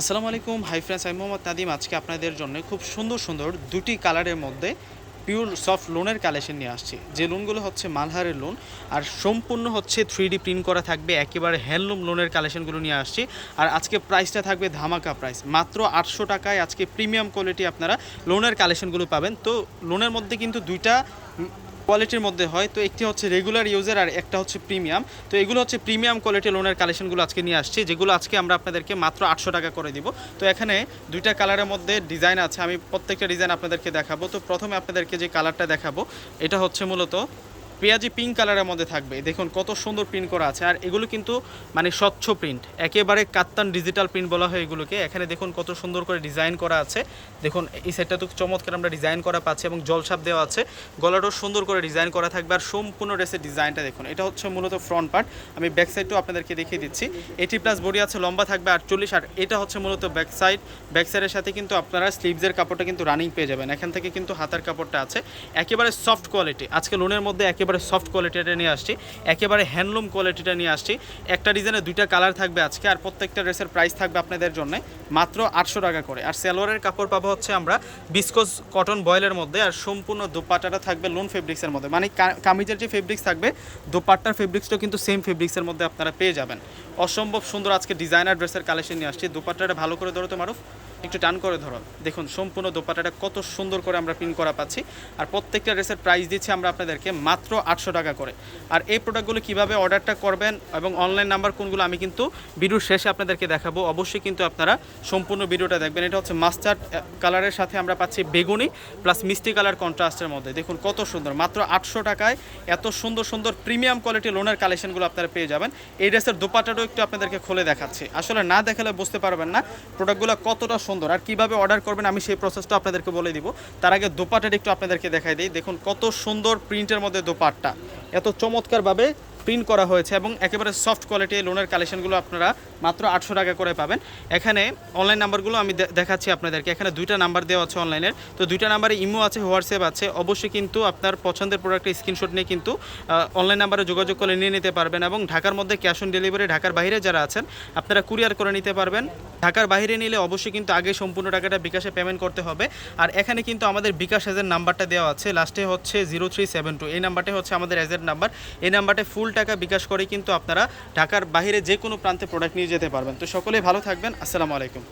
আসসালামু আলাইকুম, hi friends, আমি মোহাম্মদ নাদিম। আজকে আপনাদের জন্য খুব সুন্দর সুন্দর দুটি কালারের মধ্যে পিওর সফট লোনের কালেকশন নিয়ে আসছি। যে লোনগুলো হচ্ছে মালহারের লোন, আর সম্পূর্ণ হচ্ছে থ্রি প্রিন্ট করা থাকবে, একেবারে হ্যান্ডলুম লোনের কালেকশনগুলো নিয়ে আসছি। আর আজকে প্রাইসটা থাকবে ধামাকা প্রাইস, মাত্র আটশো টাকায় আজকে প্রিমিয়াম কোয়ালিটি আপনারা লোনের কালেকশনগুলো পাবেন। তো লোনের মধ্যে কিন্তু দুইটা কোয়ালিটির মধ্যে হয়, তো একটি হচ্ছে রেগুলার ইউজার আর একটা হচ্ছে প্রিমিয়াম তো এগুলো হচ্ছে প্রিমিয়াম কোয়ালিটি লোনের কালেকশনগুলো আজকে নিয়ে আসছি, যেগুলো আজকে আমরা আপনাদেরকে মাত্র আটশো টাকা করে দিব। তো এখানে দুইটা কালারের মধ্যে ডিজাইন আছে, আমি প্রত্যেকটা ডিজাইন আপনাদেরকে দেখাবো। তো প্রথমে আপনাদেরকে যে কালারটা দেখাবো, এটা হচ্ছে মূলত পেঁয়াজি পিঙ্ক কালারের মধ্যে থাকবে। দেখুন কত সুন্দর প্রিন্ট করা আছে। আর এগুলো কিন্তু মানে স্বচ্ছ প্রিন্ট একেবারে কাত্তান ডিজিটাল প্রিন্ট বলা হয় এগুলোকে। এখানে দেখুন কত সুন্দর করে ডিজাইন করা আছে। দেখুন, এই সেটটা তো চমৎকার আমরা ডিজাইন করা পাচ্ছি এবং জলসাপ দেওয়া আছে। গলাটাও সুন্দর করে ডিজাইন করা থাকবে। আর সম্পূর্ণ ড্রেসের ডিজাইনটা দেখুন। এটা হচ্ছে মূলত ফ্রন্ট পার্ট আমি ব্যাক সাইডটাও আপনাদেরকে দেখিয়ে দিচ্ছি। এইটি প্লাস বডি আছে, লম্বা থাকবে আটচল্লিশ। আর এটা হচ্ছে মূলত ব্যাক সাইড ব্যাক সাইডের সাথে কিন্তু আপনারা স্লিভসের কাপড়টা কিন্তু রানিং পেয়ে যাবেন। এখান থেকে কিন্তু হাতার কাপড়টা আছে। একেবারে সফট কোয়ালিটি আজকে লোনের মধ্যে একেবারে সফট কোয়ালিটিটা নিয়ে আসছি, একেবারে হ্যান্ডলুম কোয়ালিটিটা নিয়ে আসছি। একটা ডিজাইনে দুইটা কালার থাকবে আজকে আর প্রত্যেকটা ড্রেসের প্রাইস থাকবে আপনাদের জন্য মাত্র আটশো টাকা করে। আর সালোয়ারের কাপড় পাবো হচ্ছে আমরা বিস্কোস কটন বয়েলের মধ্যে আর সম্পূর্ণ দোপাট্টাটা থাকবে লোন ফেব্রিক্সের মধ্যে। মানে কামিজের যে ফেব্রিক্স থাকবে, দোপাট্টার ফেব্রিক্সটাও কিন্তু সেম ফেব্রিক্সের মধ্যে আপনারা পেয়ে যাবেন। অসম্ভব সুন্দর আজকে ডিজাইনার ড্রেসের কালেকশন নিয়ে আসছি। দোপাট্টাটা ভালো করে ধরো তো মারুফ। একটু টান করে ধরো। দেখুন, সম্পূর্ণ দোপাট্টাটা কত সুন্দর করে আমরা প্রিন্ট করা পাচ্ছি। আর প্রত্যেকটা ড্রেসের প্রাইস দিচ্ছি আমরা আপনাদেরকে মাত্র আটশো টাকা করে। আর এই প্রোডাক্টগুলো কীভাবে অর্ডারটা করবেন এবং অনলাইন নাম্বার কোনগুলো আমি কিন্তু ভিডিওর শেষে আপনাদেরকে দেখাবো। অবশ্যই কিন্তু আপনারা সম্পূর্ণ ভিডিওটা দেখবেন। এটা হচ্ছে মাস্টার্ড কালারের সাথে আমরা পাচ্ছি বেগুনি প্লাস মিষ্টি কালার কন্ট্রাস্টের মধ্যে। দেখুন, কত সুন্দর। মাত্র আটশো টাকায় এত সুন্দর সুন্দর প্রিমিয়াম কোয়ালিটি লোনের কালেকশনগুলো আপনারা পেয়ে যাবেন। এই ড্রেসের দোপাটাটাও একটু আপনাদেরকে খুলে দেখাচ্ছি। আসলে না দেখালে বুঝতে পারবেন না প্রোডাক্টগুলো কতটা সুন্দর। আর কীভাবে অর্ডার করবেন আমি সেই প্রসেসটা আপনাদেরকে বলে দিব। তার আগে দোপাটাটা একটু আপনাদেরকে দেখাই দিই। দেখুন কত সুন্দর প্রিন্টের মধ্যে দোপাটটা। এত চমৎকারভাবে প্রিন্ট করা হয়েছে এবং একেবারে সফট কোয়ালিটি লোনের কালেকশনগুলো আপনারা মাত্র আটশো টাকা করে পাবেন। এখানে অনলাইন নাম্বারগুলো আমি দেখাচ্ছি আপনাদেরকে। এখানে দুইটা নাম্বার দেওয়া আছে অনলাইনের তো দুইটা নাম্বারে ইমো আছে, হোয়াটসঅ্যাপ আছে। অবশ্যই কিন্তু আপনার পছন্দের প্রোডাক্টের স্ক্রিনশট নিয়ে কিন্তু অনলাইন নাম্বারে যোগাযোগ করে নিয়ে নিতে পারবেন এবং ঢাকার মধ্যে ক্যাশ অন ডেলিভারি ঢাকার বাইরে যারা আছেন, আপনারা কুরিয়ার করে নিতে পারবেন। ঢাকার বাইরে নিলে অবশ্যই কিন্তু আগে সম্পূর্ণ টাকাটা বিকাশে পেমেন্ট করতে হবে। আর এখানে কিন্তু আমাদের বিকাশ এজেন্ট নাম্বারটা দেওয়া আছে। লাস্টে হচ্ছে জিরো থ্রি সেভেন টু এই নাম্বারটা হচ্ছে আমাদের এজেন্ট নাম্বার এই নাম্বারটা ফুল টাকা বিকাশ করে কিন্তু আপনারা ঢাকার বাইরে যে কোনো প্রান্তে প্রোডাক্ট নিয়ে যেতে পারবেন। তো সকলেই ভালো থাকবেন। আসসালামু আলাইকুম।